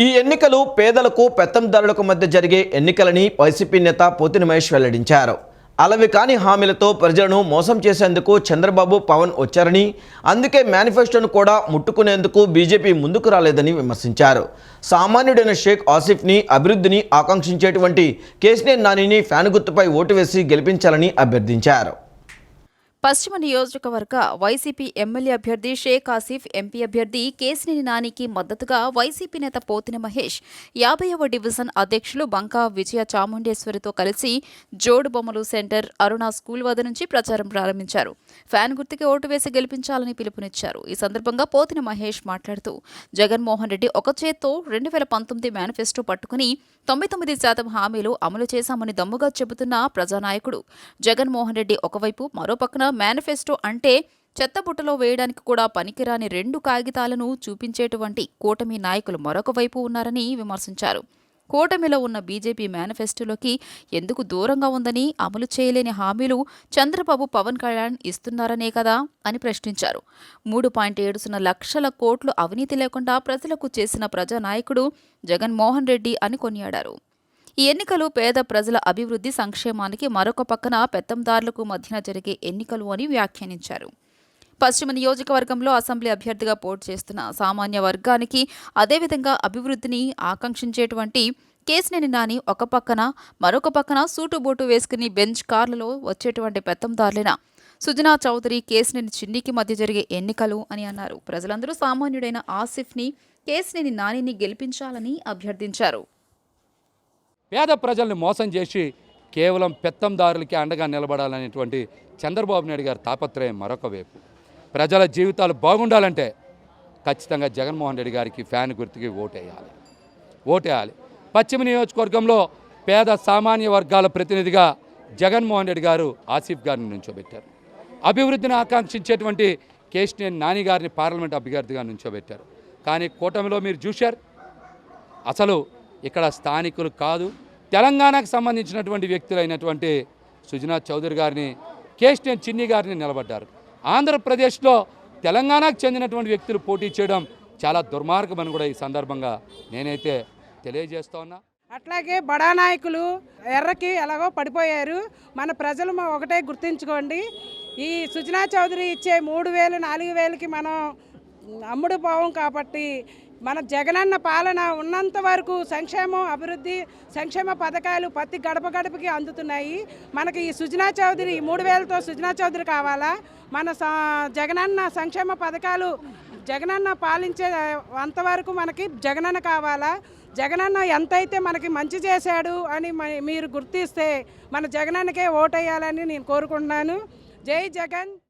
ఈ ఎన్నికలు పేదలకు పెత్తందారులకు మధ్య జరిగే ఎన్నికలని వైసీపీ నేత పోతిన మహేష్ వెల్లడించారు. అలవి కాని హామీలతో ప్రజలను మోసం చేసేందుకు చంద్రబాబు పవన్ వచ్చారని అందుకే మేనిఫెస్టోను కూడా ముట్టుకునేందుకు బీజేపీ ముందుకు రాలేదని విమర్శించారు. సామాన్యుడైన షేక్ ఆసిఫ్ని అభివృద్ధిని ఆకాంక్షించేటువంటి కేసినేని నానిని ఫ్యాన్ గుర్తుపై ఓటు వేసి గెలిపించాలని అభ్యర్థించారు. పశ్చిమ నియోజకవర్గ వైసీపీ ఎమ్మెల్యే అభ్యర్థి షేక్ ఆసిఫ్ ఎంపీ అభ్యర్థి కేసినేని నానికి మద్దతుగా వైసీపీ నేత పోతిన మహేష్ యాభైవ డివిజన్ అధ్యక్షులు బంకా విజయ చాముండేశ్వరితో కలిసి జోడు బొమ్మలు సెంటర్ అరుణ స్కూల్ వద్ద నుంచి ప్రచారం ప్రారంభించారు. ఫ్యాన్ గుర్తుకి ఓటు వేసి గెలిపించాలని పిలుపునిచ్చారు. ఈ సందర్భంగా పోతిన మహేష్ మాట్లాడుతూ జగన్మోహన్ రెడ్డి ఒక చేత్తో రెండు వేల పంతొమ్మిది మేనిఫెస్టో పట్టుకుని తొంభై తొమ్మిది శాతం హామీలు అమలు చేశామని దమ్ముగా చెబుతున్న ప్రజానాయకుడు. జగన్మోహన్ రెడ్డి ఒకవైపు మరో పక్కన మేనిఫెస్టో అంటే చెత్తబుట్టలో వేయడానికి కూడా పనికిరాని రెండు కాగితాలను చూపించేటువంటి కూటమి నాయకులు మరొక వైపు ఉన్నారని విమర్శించారు. కూటమిలో ఉన్న బీజేపీ మేనిఫెస్టోలోకి ఎందుకు దూరంగా ఉందని అమలు చేయలేని హామీలు చంద్రబాబు పవన్ కళ్యాణ్ ఇస్తున్నారనే కదా అని ప్రశ్నించారు. మూడు పాయింట్ ఏడు సున్నా లక్షల కోట్లు అవినీతి లేకుండా ప్రజలకు చేసిన ప్రజానాయకుడు జగన్మోహన్ రెడ్డి అని కొనియాడారు. ఈ ఎన్నికలు పేద ప్రజల అభివృద్ధి సంక్షేమానికి మరొక పక్కన పెత్తందారులకు మధ్యన జరిగే ఎన్నికలు అని వ్యాఖ్యానించారు. పశ్చిమ నియోజకవర్గంలో అసెంబ్లీ అభ్యర్థిగా పోటీ చేస్తున్న సామాన్య వర్గానికి అదేవిధంగా అభివృద్ధిని ఆకాంక్షించేటువంటి కేసినేని నాని ఒక పక్కన మరొక పక్కన సూటుబూటు వేసుకుని బెంచ్ కార్లలో వచ్చేటువంటి పెత్తందారులైన సుజనా చౌదరి కేసినేని చిన్నికి మధ్య జరిగే ఎన్నికలు అని అన్నారు. ప్రజలందరూ సామాన్యుడైన ఆసిఫ్ని కేసినేని నానిని గెలిపించాలని అభ్యర్థించారు. పేద ప్రజల్ని మోసం చేసి కేవలం పెత్తందారులకి అండగా నిలబడాలనేటువంటి చంద్రబాబు నాయుడు గారి తాపత్రయం మరొక వైపు. ప్రజల జీవితాలు బాగుండాలంటే ఖచ్చితంగా జగన్మోహన్ రెడ్డి గారికి ఫ్యాన్ గుర్తుకి ఓటేయాలి. ఓటేయాలి. పశ్చిమ నియోజకవర్గంలో పేద సామాన్య వర్గాల ప్రతినిధిగా జగన్మోహన్ రెడ్డి గారు ఆసిఫ్ గారిని నుంచోబెట్టారు. అభివృద్ధిని ఆకాంక్షించేటువంటి కేశినేని నాని గారిని పార్లమెంట్ అభ్యర్థిగా నుంచోబెట్టారు. కానీ కూటమిలో మీరు చూశారు. అసలు ఇక్కడ స్థానికులు కాదు తెలంగాణకు సంబంధించినటువంటి వ్యక్తులైనటువంటి సుజనా చౌదరి గారిని కేస్టిఎన్ చిన్ని గారిని నిలబడ్డారు. ఆంధ్రప్రదేశ్లో తెలంగాణకు చెందినటువంటి వ్యక్తులు పోటీ చేయడం చాలా దుర్మార్గమని కూడా ఈ సందర్భంగా నేనైతే తెలియజేస్తా ఉన్నా. అట్లాగే బడా నాయకులు ఎర్రకి ఎలాగో పడిపోయారు. మన ప్రజలు ఒకటే గుర్తుంచుకోండి. ఈ సుజనా చౌదరి ఇచ్చే మూడు వేలు నాలుగు వేలకి మనం అమ్ముడు పోవం కాబట్టి మన జగనన్న పాలన ఉన్నంత వరకు సంక్షేమం అభివృద్ధి సంక్షేమ పథకాలు ప్రతి గడప గడపకి అందుతున్నాయి. మనకి ఈ సుజనా చౌదరి మూడు వేలతో సుజనా చౌదరి కావాలా? మన జగనన్న సంక్షేమ పథకాలు జగనన్న పాలించే అంతవరకు మనకి జగనన్న కావాలా? జగనన్న ఎంతైతే మనకి మంచి చేశాడు అని మ- మీరు గుర్తిస్తే మన జగనన్నకే ఓటేయాలని నేను కోరుకుంటున్నాను. జై జగన్!